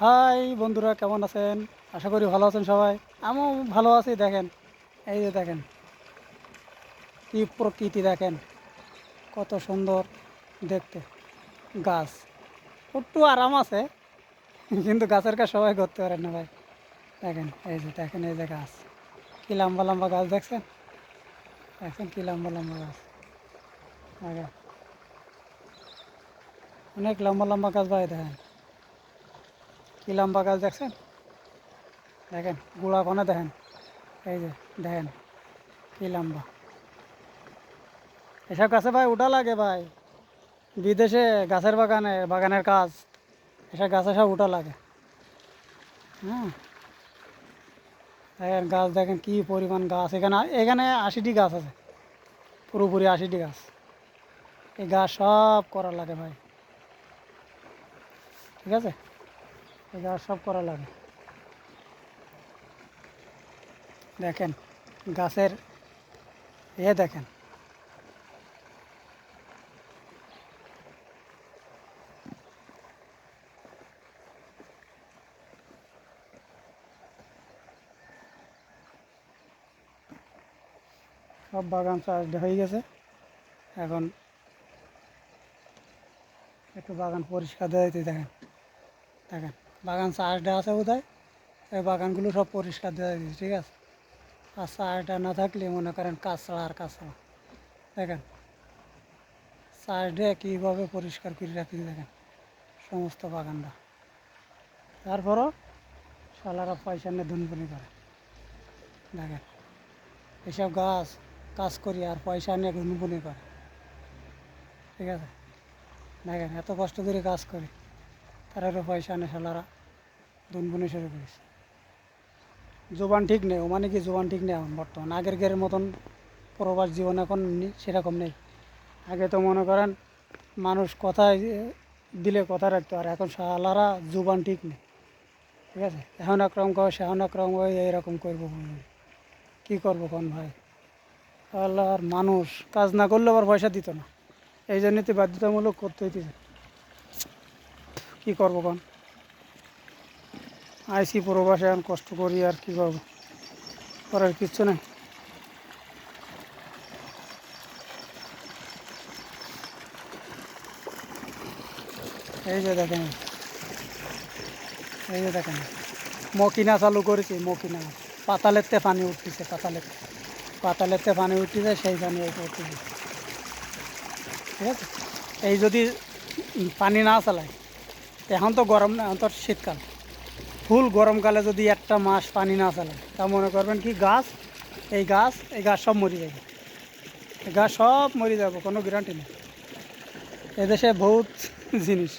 High বন্ধুরা, কেমন আছেন? আশা করি ভালো আছেন সবাই। আমিও ভালো আছি, দেখেন। এই যে দেখেন, কি প্রকৃতি দেখেন। কত সুন্দর দেখতে। গাছ। একটু আরাম আছে, কিন্তু গাছের কাজ সবাই করতে পারেন না ভাই। দেখেন, এই যে দেখেন, এই যে গাছ। কি লম্বা লম্বা গাছ দেখছেন? দেখছেন কি লম্বা লম্বা গাছ? দেখেন। অনেক লম্বা লম্বা গাছ ভাই, দেখেন। কি লম্বা গাছ দেখছেন? দেখেন, গুড়া কোনে দেখেন। এই যে, দেখেন কি লম্বা এসব গাছে ভাই ওটা লাগে ভাই। বিদেশে গাছের বাগানে, বাগানের কাজ। এসব গাছে সব ওটা লাগে। হ্যাঁ দেখেন, গাছ দেখেন কি পরিমাণ গাছ। এখানে এখানে আশিটি গাছ আছে। পুরোপুরি আশিটি গাছ। এই গাছ সব করা লাগে ভাই। ঠিক আছে? গাছ সব করা লাগে। দেখেন, গাছের এ দেখেন। সব বাগান চাষ হয়ে গেছে। এখন একটু বাগান পরিষ্কার দিতে দেখেন। দেখেন। বাগান দেওয়া আছে বোধ এই বাগানগুলো সব পরিষ্কার দেওয়া দিয়েছে ঠিক আছে? আর চাষটা না থাকলে মনে করেন কাঁচড়া আর কাঁচড়া, দেখেন? দিয়ে কীভাবে পরিষ্কার করে রাখি, দেখেন? সমস্ত বাগানটা। তারপরও শালারা পয়সা নিয়ে ধুনপুনি করে, দেখেন? এসব গাছ, কাজ করি আর পয়সা নিয়ে ধুনপুনি করে, ঠিক আছে? দেখেন, এত কষ্ট করে কাজ করি তারারও পয়সা নেই শালারা দুনবুনি শুরু করেছে জোবান ঠিক নেই ও মানে কি জোবান ঠিক নেই এখন বর্তমান? আগের গের মতন প্রবাস জীবন এখন সেরকম নেই। আগে তো মনে করেন, মানুষ কথায় দিলে কথা রাখতো, আর এখন শালারা জোবান ঠিক নেই। ঠিক আছে? এখন একরকম কয় সেহন একরকম কয় এইরকম করব কী করব কোন ভাই? আল্লাহর মানুষ, কাজ না করলে আবার পয়সা দিত না। এই জন্যই তো বাধ্যতামূলক করতে হইতেছে। কী করব কোন? আইসি প্রবাসে এখন কষ্ট করি আর কী করব? করার কিচ্ছু নেই। এই যে দেখেন। এই যে দেখেন। মকিনা চালু করেছি, মকিনা। পাতালেতে পানি উঠতেছে, পাতালেতে। পাতালেতে পানি উঠতেছে, সেই পানি উঠতেছে। ঠিক আছে? এই যদি পানি না চালায়, এখন তো গরম না, এখন তো শীতকাল। ফুল গরমকালে যদি একটা মাস পানি না চালায় তা মনে করবেন কি গাছ? এই গাছ এই গাছ সব মরে যাবে। গাছ সব মরে যাবে, কোনো গ্যারান্টি নেই। এদেশে বহুত জিনিস।